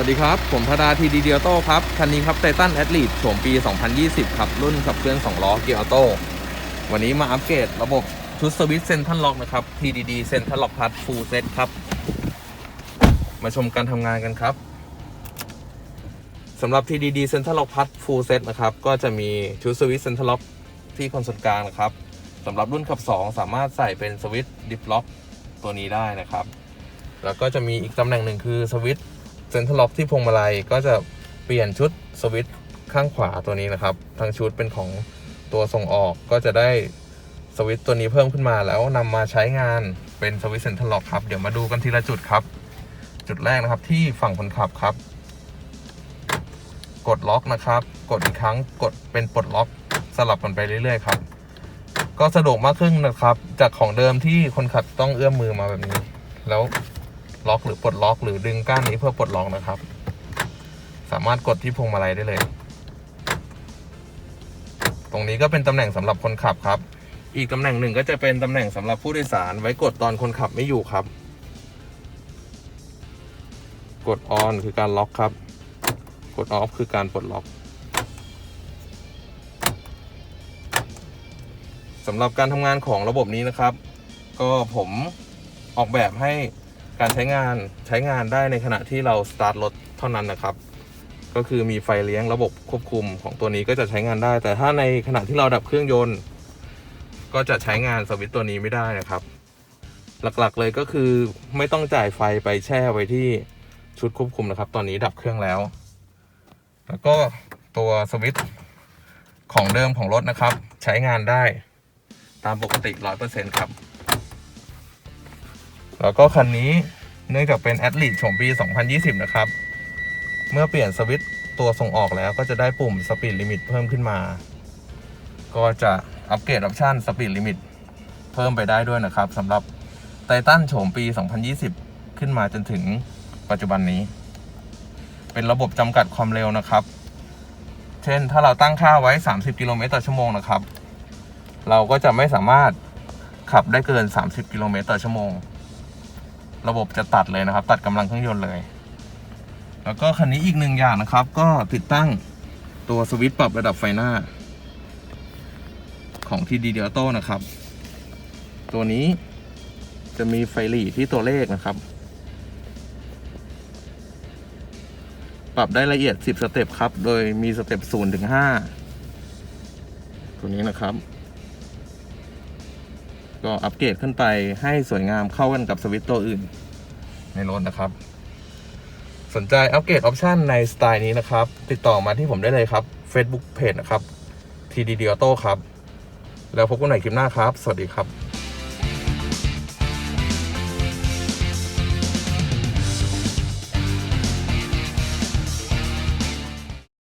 วัสดีครับ ผมธดาทีดีเดียโต้ครับ คันนี้ครับไททันแอดลีดโฉมปี 2020 ครับ รุ่นขับเคลื่อน 2 ล้อเกียร์ออโต้ วันนี้มาอัปเกรดระบบชุดสวิตเซนทันล็อกนะครับ TDD เซนทันล็อกพัดฟูลเซตครับ มาชมการทำงานกันครับสำหรับ TDD เซนทันล็อกพัดฟูลเซตนะครับ ก็จะมีชุดสวิตเซนทันล็อกที่คอนโซลกลางนะครับสำหรับรุ่นขับ 2 สามารถใส่เป็นสวิตดิฟล็อกตัวนี้ได้นะครับ แล้วก็จะมีอีกตำแหน่งหนึ่งคือสวิตช์ เซ็นทรัลล็อกที่พวงมาลัยก็จะเปลี่ยนชุดสวิตช์ข้างขวาตัวนี้นะครับ ทั้งชุดเป็นของตัวส่งออกก็จะได้สวิตช์ตัวนี้เพิ่มขึ้นมาแล้วนำมาใช้งานเป็นสวิตช์เซ็นทรัลล็อกครับ เดี๋ยวมาดูกันทีละจุดครับ จุดแรกนะครับที่ฝั่งคนขับครับ กดล็อกนะครับ กดอีกครั้งกดเป็นปลดล็อกสลับกันไปเรื่อยๆครับ ก็สะดวกมากขึ้นนะครับ จากของเดิมที่คนขับต้องเอื้อมมือมาแบบนี้ แล้ว ล็อกหรือปลดล็อก หรือดึงก้านนี้เพื่อปลดล็อกนะครับ สามารถกดที่พวงมาลัยได้เลย ตรงนี้ก็เป็นตำแหน่งสำหรับคนขับครับ อีกตำแหน่งหนึ่งก็จะเป็นตำแหน่งสำหรับผู้โดยสาร ไว้กดตอนคนขับไม่อยู่ครับ กดออนคือการล็อกครับ กดออฟคือการปลดล็อกสำหรับการทำงานของระบบนี้นะครับ ก็ผมออกแบบให้ การใช้งานใช้งานได้ในขณะที่เราสตาร์ทรถเท่านั้นนะครับ ก็คือมีไฟเลี้ยงระบบควบคุมของตัวนี้ก็จะใช้งานได้ แต่ถ้าในขณะที่เราดับเครื่องยนต์ ก็จะใช้งานสวิตตัวนี้ไม่ได้นะครับ หลักๆเลยก็คือไม่ต้องจ่ายไฟไปแช่ไว้ที่ชุดควบคุมนะครับ ตอนนี้ดับเครื่องแล้ว แล้วก็ตัวสวิตช์ของเดิมของรถนะครับ ใช้งานได้ตามปกติ 100%ครับ แล้วก็คันนี้เนื่องจากเป็นแอดลีดโฉมปี 2020 นะครับ เมื่อเปลี่ยนสวิตตัวส่งออกแล้วก็จะได้ปุ่มสปีดลิมิตเพิ่มขึ้นมา ก็จะอัปเกรดออปชันสปีดลิมิตเพิ่มไปได้ด้วยนะครับสำหรับไททันโฉมปี 2020 ขึ้นมาจนถึงปัจจุบันนี้ เป็นระบบจำกัดความเร็วนะครับ เช่นถ้าเราตั้งค่าไว้ 30 กิโลเมตรต่อชั่วโมงนะครับ เราก็จะไม่สามารถขับได้เกิน 30 กิโลเมตรต่อชั่วโมง ระบบจะตัดเลยนะครับ ตัดกำลังเครื่องยนต์เลย แล้วก็คันนี้อีกหนึ่งอย่างนะครับ ก็ติดตั้งตัวสวิตช์ปรับระดับไฟหน้า ของทีดีเดียโต้นะครับ ตัวนี้จะมีไฟหลีที่ตัวเลขนะครับ ปรับได้ละเอียด 10 สเต็ปครับ โดยมีสเต็ป0ถึง5ตัวนี้นะครับ ก็อัปเกรดขึ้นไปให้สวยงามเข้ากันกับสวิตตัวอื่น ในรถนะครับ สนใจอัปเกรดออปชันในสไตล์นี้นะครับ ติดต่อมาที่ผมได้เลยครับ Facebook Page นะครับ TDD Auto ครับ แล้วพบกันใหม่คลิปหน้าครับ สวัสดีครับ